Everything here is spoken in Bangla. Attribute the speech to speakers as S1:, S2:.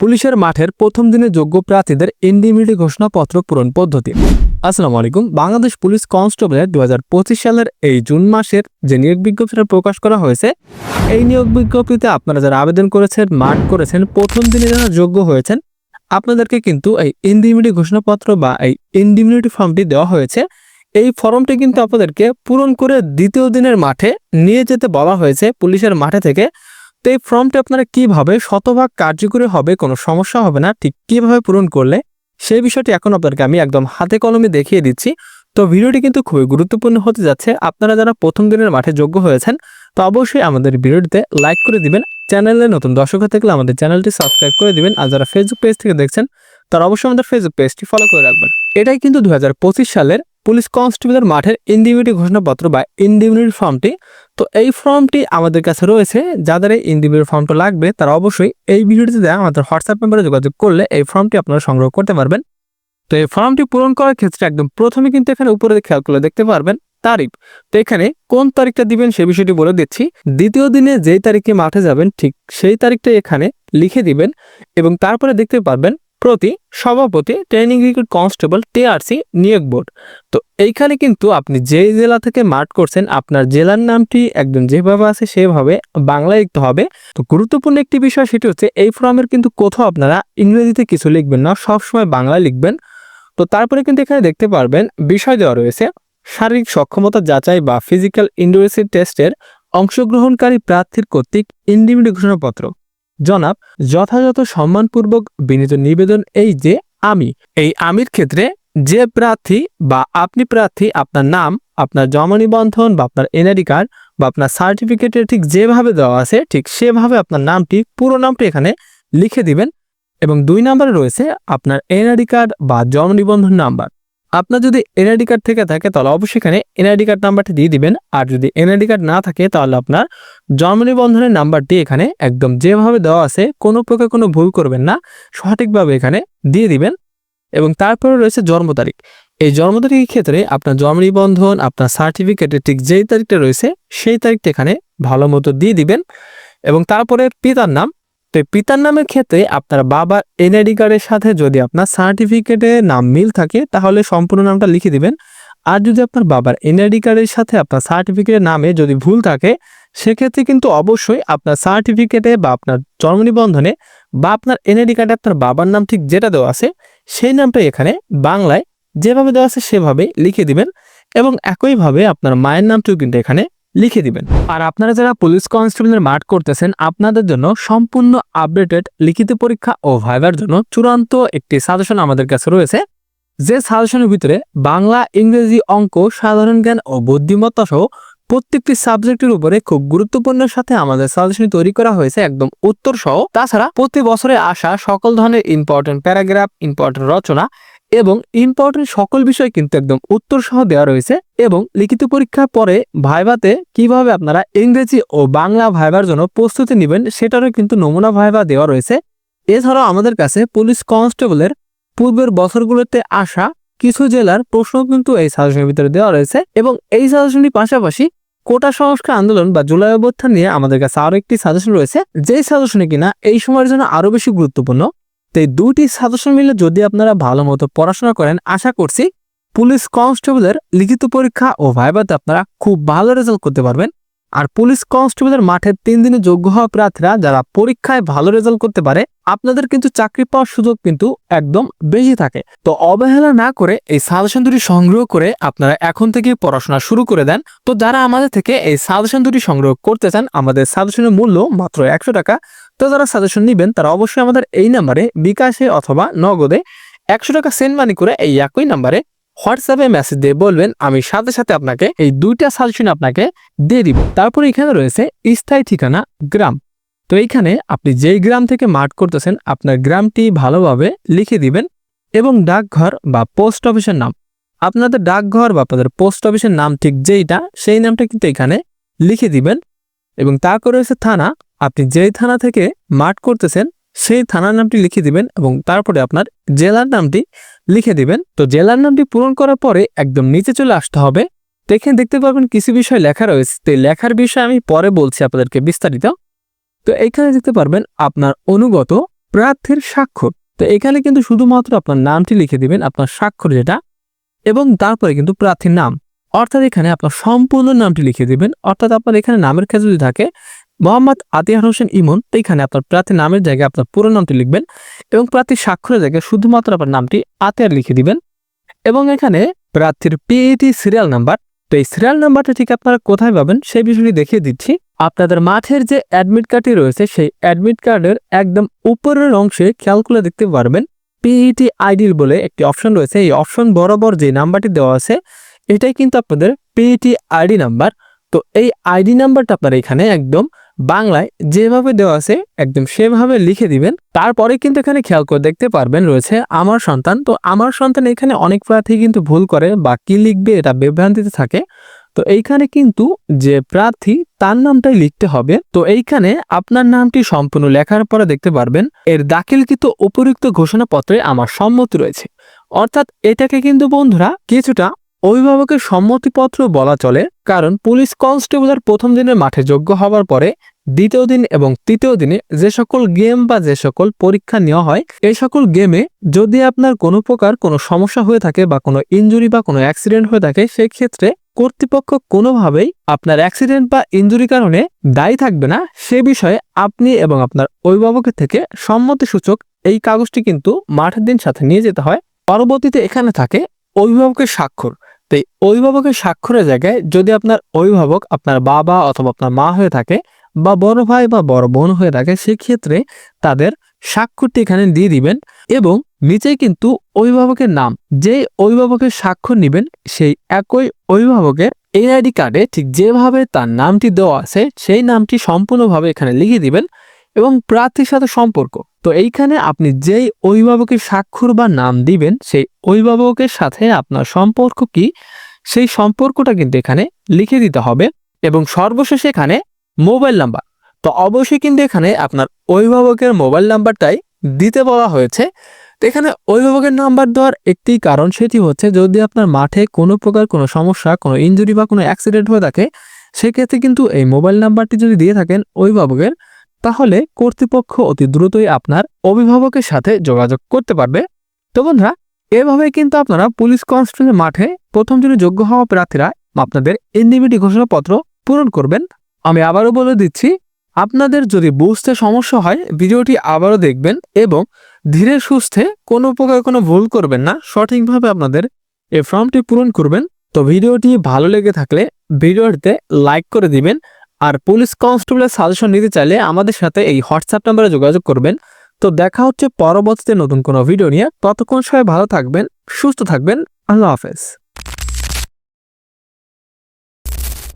S1: পুলিশের মাঠের প্রথম দিনে যোগ্য প্রার্থীদের ইন্ডিমিটি ঘোষণাপত্র পূরণ পদ্ধতি। আসসালামু আলাইকুম। বাংলাদেশ পুলিশ কনস্টেবলের দু সালের এই জুন মাসের যে নিয়োগ বিজ্ঞপ্তিটা প্রকাশ করা হয়েছে, এই নিয়োগ বিজ্ঞপ্তিতে আপনারা যারা আবেদন করেছেন, মাঠ করেছেন, প্রথম দিনে যারা যোগ্য হয়েছেন, আপনাদেরকে কিন্তু এই ইন্ডিমিটি ঘোষণাপত্র বা এই ইন্ডিমিউনিটি ফর্মটি দেওয়া হয়েছে। এই ফর্মটি কিন্তু আপনাদেরকে পূরণ করে দ্বিতীয় দিনের মাঠে নিয়ে যেতে বলা হয়েছে পুলিশের মাঠে থেকে। তো এই ফর্মটি আপনারা কীভাবে শতভাগ কার্যকরী হবে, কোনো সমস্যা হবে না, ঠিক কীভাবে পূরণ করলে, সেই বিষয়টি এখন আপনাদেরকে আমি একদম হাতে কলমে দেখিয়ে দিচ্ছি। তো ভিডিওটি কিন্তু খুবই গুরুত্বপূর্ণ হতে যাচ্ছে। আপনারা যারা প্রথম দিনের মাঠে যোগ্য হয়েছেন, তো অবশ্যই আমাদের ভিডিওটিতে লাইক করে দিবেন। চ্যানেলে নতুন দর্শক হয়ে থাকলে আমাদের চ্যানেলটি সাবস্ক্রাইব করে দিবেন। আর যারা ফেসবুক পেজ থেকে দেখছেন, তারা অবশ্যই আমাদের ফেসবুক পেজটি ফলো করে রাখবেন। এটাই কিন্তু দু হাজার পঁচিশ সালের পুলিশ কনস্টেবলের মাঠের ইন্ডিমিউনিটি ঘোষণাপত্র বা ইন্ডিমিউনিটি ফর্মটি তো এই ফর্মটি আমাদের কাছে রয়েছে। যাদের এই ইন্ডিমিউনিটি ফর্মটা লাগবে, তারা অবশ্যই এই ভিডিওটিতে দেওয়া আমাদের হোয়াটসঅ্যাপ নাম্বারে যোগাযোগ করলে এই ফর্মটি আপনারা সংগ্রহ করতে পারবেন। তো এই ফর্মটি পূরণ করার ক্ষেত্রে একদম প্রথমে কিন্তু এখানে উপরে খেয়াল করলে দেখতে পারবেন, তারিখ। তো এখানে কোন তারিখটা দিবেন সে বিষয়টি বলে দিচ্ছি। দ্বিতীয় দিনে যেই তারিখে মাঠে যাবেন, ঠিক সেই তারিখটা এখানে লিখে দিবেন এবং তারপরে দেখতে পারবেন প্রতি সভাপতি ট্রেনিং রিক্রুট কনস্টেবল টিআরসি নিয়োগ বোর্ড তো এইখানে কিন্তু আপনি যেই জেলা থেকে মাঠ করছেন, আপনার জেলার নামটি একদম যেভাবে আছে সেভাবে বাংলায় লিখতে হবে। তো গুরুত্বপূর্ণ একটি বিষয় সেটি হচ্ছে, এই ফর্মের কিন্তু কোথাও আপনারা ইংরেজিতে কিছু লিখবেন না, সবসময় বাংলায় লিখবেন। তো তারপরে কিন্তু এখানে দেখতে পারবেন, বিষয় দেওয়া রয়েছে, শারীরিক সক্ষমতা যাচাই বা ফিজিক্যাল ইন্ডোরেসি টেস্টের অংশগ্রহণকারী প্রার্থীর কর্তৃক ইন্ডিমিটি ঘোষণাপত্র। জনাব, যথাযথ সম্মানপূর্বক বিনীত নিবেদন এই যে আমি। এই আমির ক্ষেত্রে যে প্রার্থী বা আপনি প্রার্থী, আপনার নাম, আপনার জমা নিবন্ধন বা আপনার এনআইডি কার্ড বা আপনার সার্টিফিকেটের ঠিক যেভাবে দেওয়া আছে, ঠিক সেভাবে আপনার নামটি, পুরো নামটি এখানে লিখে দিবেন। এবং দুই নম্বরে রয়েছে আপনার এনআইডি কার্ড বা জন্ম নিবন্ধন নাম্বার। আপনার যদি এনআইডি কার্ড থেকে থাকে, তাহলে অবশ্যই এখানে এনআইডি কার্ড নাম্বারটি দিয়ে দিবেন। আর যদি এনআইডি কার্ড না থাকে, তাহলে আপনার জন্ম নিবন্ধনের নাম্বারটি এখানে একদম যেভাবে দেওয়া আছে, কোনো প্রকার কোনো ভুল করবেন না। সঠিকভাবে এখানে দিয়ে দিবেন। এবং তারপরে রয়েছে জন্ম তারিখ। এই জন্ম তারিখের ক্ষেত্রে আপনার জন্ম নিবন্ধন, আপনার সার্টিফিকেটের ঠিক যেই তারিখটা রয়েছে, সেই তারিখটা এখানে ভালো মতো দিয়ে দিবেন। এবং তারপরে পিতার নাম তো পিতার নামের ক্ষেত্রে আপনার বাবার এনআইডি কার্ডের সাথে যদি আপনার সার্টিফিকেটে নাম মিল থাকে, তাহলে সম্পূর্ণ নামটা লিখে দিবেন। আর যদি আপনার বাবার এনআইডি কার্ডের সাথে আপনার সার্টিফিকেটের নামে যদি ভুল থাকে, সেক্ষেত্রে কিন্তু অবশ্যই আপনার সার্টিফিকেটে বা আপনার জন্ম নিবন্ধনে বা আপনার এনআইডি কার্ডে আপনার বাবার নাম ঠিক যেটা দেওয়া আছে, সেই নামটা এখানে বাংলায় যেভাবে দেওয়া আছে সেভাবে লিখে দিবেন। এবং একইভাবে আপনার মায়ের নামটিও কিন্তু এখানে লিখে দিবেন। আর আপনারা যারা পুলিশ কনস্টেবলের মাঠ করতেছেন, আপনাদের জন্য সম্পূর্ণ আপডেটেড লিখিত পরীক্ষা ও ভাইবার জন্য চূড়ান্ত একটি সাজেশন আমাদের কাছে রয়েছে। যে সাজেশনের ভিতরে বাংলা, ইংরেজি অঙ্ক, সাধারণ জ্ঞান ও বুদ্ধিমত্তা সহ প্রত্যেকটি সাবজেক্টের উপরে খুব গুরুত্বপূর্ণের সাথে আমাদের সাজেশন তৈরি করা হয়েছে একদম উত্তর সহ তাছাড়া প্রতি বছরে আসা সকল ধরনের ইম্পর্টেন্ট প্যারাগ্রাফ ইম্পর্টেন্ট রচনা এবং ইম্পর্টেন্ট সকল বিষয় কিন্তু একদম উত্তর সহ দেওয়া রয়েছে এবং লিখিত পরীক্ষার পরে ভাইভাতে কীভাবে আপনারা ইংরেজি ও বাংলা ভাইবার জন্য প্রস্তুতি নেবেন সেটারও কিন্তু নমুনা ভাইভা দেওয়া রয়েছে। এছাড়াও আমাদের কাছে পুলিশ কনস্টেবলের পূর্বের বছরগুলোতে আসা কিছু জেলার প্রশ্ন কিন্তু এই সাজেশনের ভিতরে দেওয়া রয়েছে এবং এই সাজেশনটির পাশাপাশি কোটা সংস্কার আন্দোলন বা জুলাই অভ্যুত্থান নিয়ে আমাদের কাছে আরও একটি সাজেশন রয়েছে। যেই সাজেশনে কিনা এই সময়ের জন্য আরও বেশি গুরুত্বপূর্ণ তো এই দুটি সাজেশন মিলে যদি আপনারা ভালো মতো পড়াশোনা করেন, আশা করছি পুলিশ কনস্টেবলের লিখিত পরীক্ষা ও ভাইবাতে আপনারা খুব ভালো রেজাল্ট করতে পারবেন। আর পুলিশ কনস্টেবলের মাঠে তিন দিনে যোগ্য হওয়া প্রার্থীরা যারা পরীক্ষায় ভালো রেজাল্ট করতে পারে, আপনাদের কিন্তু চাকরি পাওয়ার সুযোগ কিন্তু একদম বেশি থাকে। তো অবহেলা না করে এই সাজেশন দুটি সংগ্রহ করে আপনারা এখন থেকে পড়াশোনা শুরু করে দেন। তো যারা আমাদের থেকে এই সাজেশন দুটি সংগ্রহ করতে চান, আমাদের সাজেশনের মূল্য মাত্র একশো টাকা। তো যারা সাজেশন নেবেন, তারা অবশ্যই আমাদের এই নাম্বারে বিকাশে অথবা নগদে একশো টাকা সেন্ড মানি করে এই একই নাম্বারে হোয়াটসঅ্যাপে মেসেজ দিয়ে বলবেন, আমি সাথে সাথে আপনাকে এই দুইটা সাজেশন আপনাকে দিয়ে দিব। তারপর এখানে রয়েছে স্থায়ী ঠিকানা গ্রাম। তো এইখানে আপনি যেই গ্রাম থেকে মাঠ করতেছেন, আপনার গ্রামটি ভালোভাবে লিখে দিবেন এবং ডাকঘর বা পোস্ট অফিসের নাম। আপনাদের ডাকঘর বা আপনাদের পোস্ট অফিসের নাম ঠিক যেইটা, সেই নামটা কিন্তু এখানে লিখে দিবেন। এবং তারপর রয়েছে থানা। আপনি যেই থানা থেকে মাঠ করতেছেন, সেই থানার নামটি লিখে দিবেন এবং তারপরে আপনার জেলার নামটি লিখে দিবেন। তো জেলার নামটি পূরণ করার পরে একদম নিচে চলে আসতে হবে। তো এখানে দেখতে পারবেন কিছু বিষয় লেখা রয়েছে। তো লেখার বিষয় আমি পরে বলছি আপনাদেরকে বিস্তারিত। তো এইখানে দেখতে পারবেন আপনার অনুগত প্রার্থীর স্বাক্ষর। তো এখানে কিন্তু শুধুমাত্র আপনার নামটি লিখে দিবেন, আপনার স্বাক্ষর যেটা, এবং তারপরে কিন্তু প্রার্থীর নাম। অর্থাৎ এখানে আপনার সম্পূর্ণ নামটি লিখে দিবেন। অর্থাৎ আপনার এখানে নামের ক্ষেত্রে যদি থাকে মোহাম্মদ আতিয়ার হোসেন ইমন তো এখানে আপনার প্রার্থীর নামের জায়গায় আপনার পুরো নামটি লিখবেন এবং প্রার্থীর স্বাক্ষরের জায়গায় শুধুমাত্র আপনার নামটি আতিয়ার লিখে দিবেন। এবং এখানে প্রার্থীর পিএটি সিরিয়াল নাম্বার, তো এই সিরিয়াল নাম্বারটা ঠিক আপনারা কোথায় পাবেন সেই বিষয়টি দেখিয়ে দিচ্ছি। আপনাদের মাঠের যে অ্যাডমিট কার্ডটি রয়েছে, সেই অ্যাডমিট কার্ডের একদম উপরের অংশে খেয়াল করে দেখতে পারবেন পিইটি আইডির বলে একটি অপশন রয়েছে। এই অপশন বরাবর যে নাম্বারটি দেওয়া আছে, এটাই কিন্তু আপনাদের পিইটি আইডি নাম্বার। তো এই আইডি নাম্বারটা আপনারা এখানে একদম বাংলায় যেভাবে দেওয়া আছে, একদম সেভাবে লিখে দিবেন। তারপরে কিন্তু এখানে খেয়াল করে দেখতে পারবেন রয়েছে আমার সন্তান। তো আমার সন্তান এখানে অনেক প্রার্থী কিন্তু ভুল করে বা কি লিখবে এটা বিভ্রান্তিতে থাকে। তো এইখানে কিন্তু যে প্রার্থী, তার নামটাই লিখতে হবে। তো এইখানে আপনার নামটি সম্পূর্ণ লেখার পরে দেখতে পারবেন, এর দাখিলকৃত উপযুক্ত ঘোষণাপত্রে আমার সম্মতি রয়েছে। অর্থাৎ এটাকে কিন্তু বন্ধুরা, কিছুটা অভিভাবকের সম্মতিপত্র বলা চলে, কারণ পুলিশ কনস্টেবলের প্রথম দিনের মাঠে যোগ্য হওয়ার পরে দ্বিতীয় দিন এবং তৃতীয় দিনে যে সকল গেম বা যে সকল পরীক্ষা নেওয়া হয়, এই সকল গেমে যদি আপনার কোনো প্রকার কোনো সমস্যা হয়ে থাকে বা কোনো ইঞ্জুরি বা কোনো অ্যাক্সিডেন্ট হয়ে থাকে সেই ক্ষেত্রে কর্তৃপক্ষ কোনোভাবেই আপনার অ্যাক্সিডেন্ট বা ইঞ্জুরি কারণে দায়ী থাকবে না। সে বিষয়ে আপনি এবং আপনার অভিভাবকের থেকে সম্মতিসূচক এই কাগজটি কিন্তু মাঠের দিন সাথে নিয়ে যেতে হয়। পরবর্তীতে এখানে থাকে অভিভাবকের স্বাক্ষর। তো অভিভাবকের স্বাক্ষরের জায়গায় যদি আপনার অভিভাবক আপনার বাবা অথবা আপনার মা হয়ে থাকে বা বড় ভাই বা বড় বোন হয়ে থাকে, সেক্ষেত্রে তাদের স্বাক্ষরটি এখানে দিয়ে দিবেন এবং নিচেই কিন্তু অভিভাবকের নাম, যেই অভিভাবকের স্বাক্ষর নেবেন সেই একই অভিভাবকের এনআইডি কার্ডে ঠিক যেভাবে তার নামটি দেওয়া আছে, সেই নামটি সম্পূর্ণভাবে এখানে লিখে দিবেন। এবং প্রার্থীর সাথে সম্পর্ক। তো এইখানে আপনি যেই অভিভাবকের স্বাক্ষর বা নাম দিবেন, সেই অভিভাবকের সাথে আপনার সম্পর্ক কি, সেই সম্পর্কটা কিন্তু এখানে লিখে দিতে হবে এবং সর্বশেষ এখানে মোবাইল নাম্বার। তো অবশ্যই কিন্তু এখানে আপনার অভিভাবকের মোবাইল নাম্বারটাই দিতে বলা হয়েছে। তো এখানে অভিভাবকের নাম্বার দেওয়ার একটি কারণ সেটি হচ্ছে যদি আপনার মাঠে কোনো প্রকার কোনো সমস্যা, কোনো ইনজুরি বা কোনো অ্যাক্সিডেন্ট হয়ে থাকে, সেক্ষেত্রে কিন্তু এই মোবাইল নাম্বারটি যদি দিয়ে থাকেন অভিভাবকের তাহলে কর্তৃপক্ষ অতি দ্রুতই আপনার অভিভাবকের সাথে যোগাযোগ করতে পারবে। তো বন্ধুরা এভাবে কিন্তু আপনারা পুলিশ কনস্টেবলের মাঠে প্রথম দিনে যোগ্য হওয়া প্রার্থীরা আপনাদের ইন্ডিভিডি ঘোষণাপত্র পূরণ করবেন। আমি আবারও বলে দিচ্ছি, আপনাদের যদি বুঝতে সমস্যা হয়, ভিডিওটি আবারও দেখবেন এবং ধীরে সুস্থে কোনো প্রকার কোনো ভুল করবেন না, সঠিকভাবে আপনাদের এই ফর্মটি পূরণ করবেন। তো ভিডিওটি ভালো লেগে থাকলে ভিডিওটিতে লাইক করে দিবেন আর পুলিশ কনস্টেবলের সাজেশন নিতে চাইলে আমাদের সাথে এই হোয়াটসঅ্যাপ নাম্বারে যোগাযোগ করবেন। তো দেখা হচ্ছে পরবর্তীতে নতুন কোনো ভিডিও নিয়ে। ততক্ষণ সবাই ভালো থাকবেন, সুস্থ থাকবেন। আল্লাহ হাফেজ।